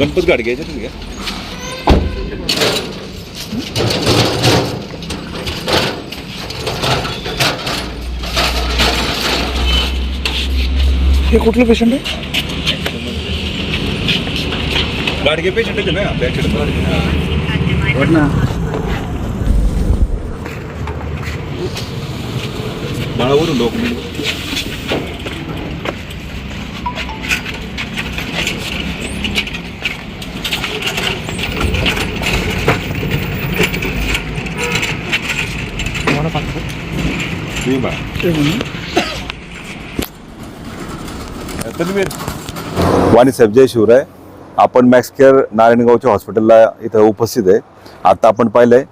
गणपत गाडी घ्यायचं तुम्ही घ्या हे कुठलं पेशंट आहे गाडगे पेशंट आहे ना आपल्या ऍक्सिडेंट बाळावरून डॉक्युमेंट म्हणून तन्वीर वाणीसाहेब जय शिवराय. आपण मॅक्स केअर नारायणगावच्या हॉस्पिटलला इथं उपस्थित आहे. आता आपण पाहिलंय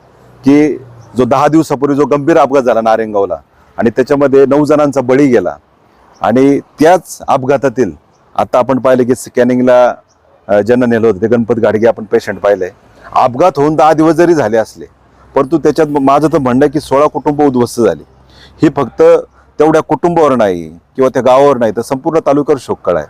की जो दहा दिवसापूर्वी जो गंभीर अपघात झाला नारायणगावला आणि त्याच्यामध्ये नऊ जणांचा बळी गेला आणि त्याच अपघातातील आता आपण पाहिलं की स्कॅनिंगला ज्यांना नेलं होतं ते गणपत गाडगे आपण पेशंट पाहिलंय. अपघात होऊन दहा दिवस जरी झाले असले परंतु त्याच्यात माझं तर म्हणणं आहे की सोळा कुटुंब उद्ध्वस्त झाली. ही फक्त तेवढ्या कुटुंबावर नाही किंवा त्या गावावर नाही तर संपूर्ण तालुक्यावर शोक आहे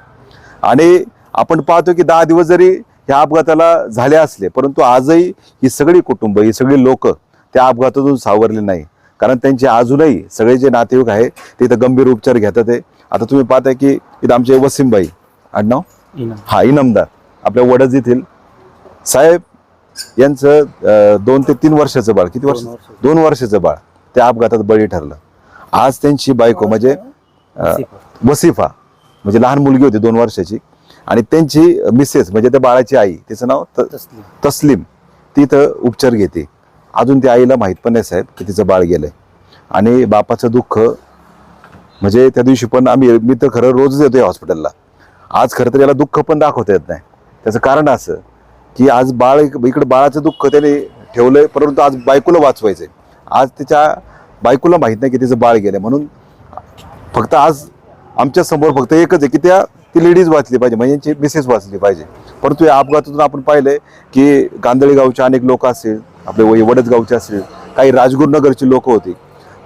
आणि आपण पाहतो की दहा दिवस जरी ह्या अपघाताला झाले असले परंतु आजही ही सगळी कुटुंब ही सगळी लोक त्या अपघातातून सावरले नाही. कारण त्यांचे अजूनही सगळे जे नातेवाईक आहे ते इथं गंभीर उपचार घेतात आहे आता तुम्ही पाहताय की इथं आमचे वसीमबाई आडनाव? हा इनामदार. आपल्या वडद येथील साहेब यांचं दोन ते तीन वर्षाचं बाळ किती वर्ष. दोन वर्षाचं बाळ त्या अपघातात बळी ठरलं. आज त्यांची बायको म्हणजे अं, वसिफा. म्हणजे लहान मुलगी होती दोन वर्षाची. आणि त्यांची मिसेस म्हणजे त्या बाळाची आई तिचं नाव तस्लीम. ती इथं उपचार घेते. अजून त्या आईला माहीत पण नाही साहेब की तिचं बाळ गेलंय. आणि बापाचं दुःख म्हणजे त्या दिवशी पण आम्ही मी तर खरं रोजच येतोय हॉस्पिटलला. आज खरं तर याला दुःख पण दाखवता येत नाही. त्याचं कारण असं की आज बाळ इक- इकडे बाळाचं दुःख त्याने ठेवलंय परंतु आज बायकोला वाचवायचंय. आज तिच्या बायकोला माहीत नाही की तिचं बाळ गेलं म्हणून फक्त आज आमच्यासमोर फक्त एकच आहे की त्या ती लेडीज वाचली पाहिजे म्हणजे यांची मिसेस वाचली पाहिजे. परंतु या अपघातातून आपण पाहिलंय की गांधळी गावचे अनेक लोक असतील आपले वय वडद गावचे असतील काही राजगुरुनगरची लोक होती.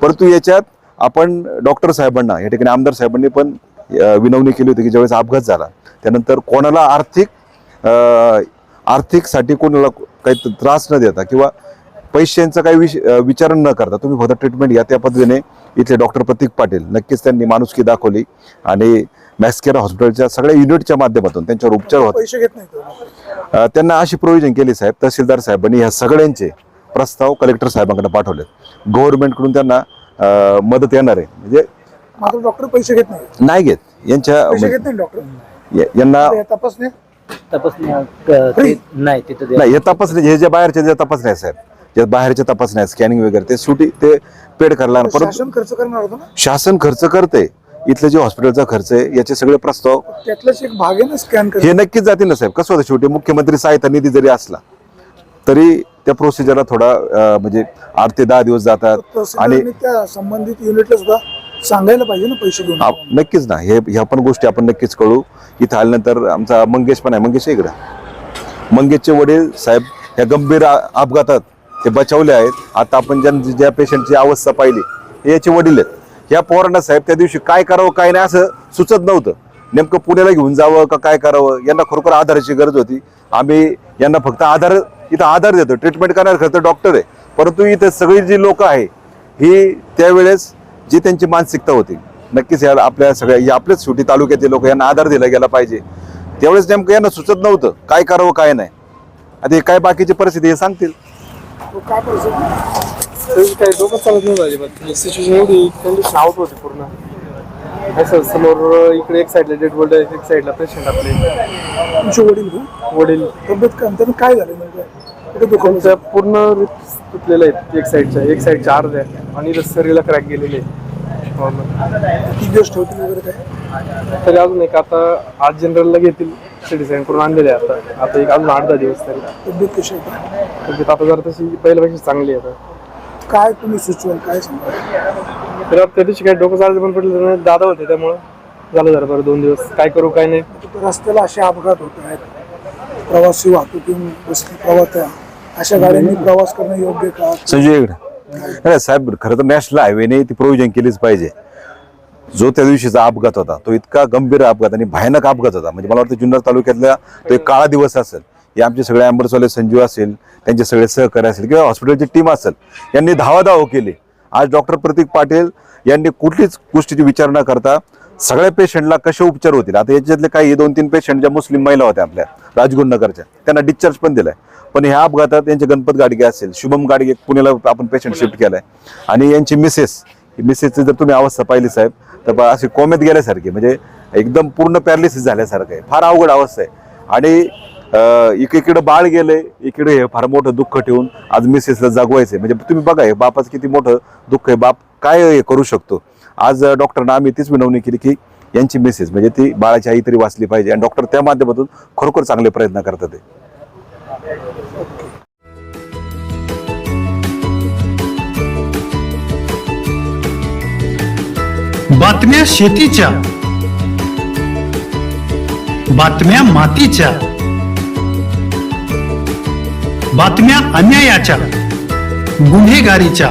परंतु याच्यात आपण डॉक्टर साहेबांना या ठिकाणी आमदार साहेबांनी पण विनवणी केली होती की ज्यावेळेस अपघात झाला त्यानंतर कोणाला आर्थिक आर्थिकसाठी कोणाला काही त्रास न देता किंवा पैशांचा काही विष विचार न करता तुम्ही फक्त ट्रीटमेंट घ्या त्या पद्धतीने इथले डॉक्टर प्रतीक पाटील नक्कीच त्यांनी माणुसकी दाखवली आणि मॅस्केरा हॉस्पिटलच्या सगळ्या युनिटच्या माध्यमातून त्यांच्यावर उपचार होते पैसे घेत नाही तो. अ, त्यांना अशी प्रोव्हिजन केली साहेब तहसीलदार साहेबांनी ह्या सगळ्यांचे प्रस्ताव कलेक्टर साहेबांकडे पाठवले गव्हर्नमेंटकडून त्यांना मदत येणार आहे. म्हणजे मात्र डॉक्टर पैसे घेत नाही. नाही घेत. यांच्या पैसे घेत नाही डॉक्टर या- यांना तपासणे तपासणी नाही तिथं ते- नाही हे तपासणे हे जे बाहेरचे जे तपासणे आहे साहेब जे बाहेरचे तपासणे आहेत स्कॅनिंग वगैरे ते सुटी ते पेड करणार परंतु शासन खर्च करणार होतं ना? शासन खर्च करते. इथले जे हॉस्पिटलचा खर्च आहे याचे सगळे प्रस्ताव त्यातलाच एक भाग आहे ना स्कॅन कर हे नक्कीच जातील ना साहेब. कसं होतं शेवटी? मुख्यमंत्री सहायता निधी जरी असला तरी त्या प्रोसिजरला थोडा अ, म्हणजे आठ ते दहा दिवस जातात. आणि त्या संबंधित युनिटला सुद्धा सांगायला पाहिजे ना पैसे घेऊन. आप- नक्कीच ना. हे ह्या पण गोष्टी आपण नक्कीच कळू. इथं आल्यानंतर आमचा मंगेश पण आहे. मंगेश आहे इकडं. मंगेशचे वडील साहेब ह्या गंभीर आ- अपघातात ते बचावले आहेत. आता आपण ज्या ज्या पेशंटची अवस्था पाहिली याचे वडील आहेत. ह्या पोरांना साहेब त्या दिवशी काय करावं काय नाही असं सुचत नव्हतं. नेमकं पुण्याला घेऊन जावं का काय करावं यांना खरोखर आधाराची गरज होती. आम्ही यांना फक्त आधार इथं आधार देतो. ट्रीटमेंट करणार खरं तर डॉक्टर आहे. परंतु इथं सगळी जी लोकं आहे ही त्यावेळेस जी त्यांची मानसिकता होती नक्कीच याला आपल्या सगळ्या या आपल्याच शेवटी तालुक्यातील लोक यांना आधार दिला गेला पाहिजे. त्यावेळेस नेमकं यांना सुचत नव्हतं काय करावं काय नाही. आता हे काय बाकीची परिस्थिती हे सांगतील. काय परिस्थिती त्याची काही डोकं चालत नाही अजिबात सिच्युएशन एवढी कंडिशन आउट होती पूर्ण असं समोर इकडे एक साईडला डेड बोल्ड एक साईडला पेशंट आपले तुमचे वडील वडील तब्येत काय त्यांना काय झालं नेमकं कुठे दुखवलं पूर्ण ribs तुटलेल्या आहेत एक साईडच्या एक साईडच्या अर्ध्या. आणि शरीराला क्रॅक गेलेले आहे किती दिवस ठेवतील वगैरे काय? तरी अजून एक आता आज जनरलला घेतील सिटी साईन करून आणलेले आता. आता एक अजून आठ दहा दिवस तरी. तब्येत कशी आहे? का? तब्येत आता जरा तशी पहिल्यापेक्षा चांगली आहे आता काय तुम्ही सुचवाल? काय सांगा तर आता त्या दिवशी काही डोकं चालतं पण पडलं नाही. दादा होते त्यामुळं. झालं जरा बरं दोन दिवस. काय करू काय नाही. रस्त्याला असे अपघात होत आहेत. प्रवासी वाहतुकीतून बसली प्रवास अशा गाड्यांनी प्रवास करणं योग्य का? संजय इकडे. नाही साहेब खरं तर नॅशनल हायवेने ती प्रोव्हिजन केलीच पाहिजे. जो त्या दिवशीचा अपघात होता तो इतका गंभीर अपघात आणि भयानक अपघात होता. म्हणजे मला वाटतं जुन्नर तालुक्यातल्या तो एक काळा दिवस असेल हे आमचे सगळे ॲम्बुलन्सवाले संजीव असेल त्यांचे सगळे सहकारी असेल किंवा हॉस्पिटलची टीम असेल यांनी धावाधाव केली. आज डॉक्टर प्रतीक पाटील यांनी कुठलीच गोष्टीची विचार न करता सगळ्या पेशंटला कसे उपचार होतील? आता याच्यातले काही दोन तीन पेशंट ज्या मुस्लिम महिला होत्या आपल्या राजगुरुनगरच्या त्यांना डिस्चार्ज पण दिलाय. पण ह्या अपघातात यांचे गणपत गाडगे असेल शुभम गाडगे पुण्याला आपण पेशंट शिफ्ट केलाय. आणि यांची मिसेस मिसेसची जर तुम्ही अवस्था पाहिली साहेब तर बा- अशी कोमेत गेल्यासारखी म्हणजे एकदम पूर्ण पॅरालिसिस झाल्यासारखं आहे. फार अवघड अवस्था आहे. आणि इकडे इकडं बाळ गेले इकडे हे फार मोठं दुःख ठेवून आज मिसेसला जागवायचंय. म्हणजे तुम्ही बघा हे बापाचं किती मोठं दुःख आहे. बाप काय हे करू शकतो? आज डॉक्टरना आम्ही तीच विनवणी केली की यांची मिसेस म्हणजे ती बाळाची आई तरी वाचली पाहिजे आणि डॉक्टर त्या माध्यमातून खरोखर चांगले प्रयत्न करतात ते. बातम्या शेतीच्या बातम्या मातीच्या बातम्या अन्यायाच्या गुन्हेगारीच्या.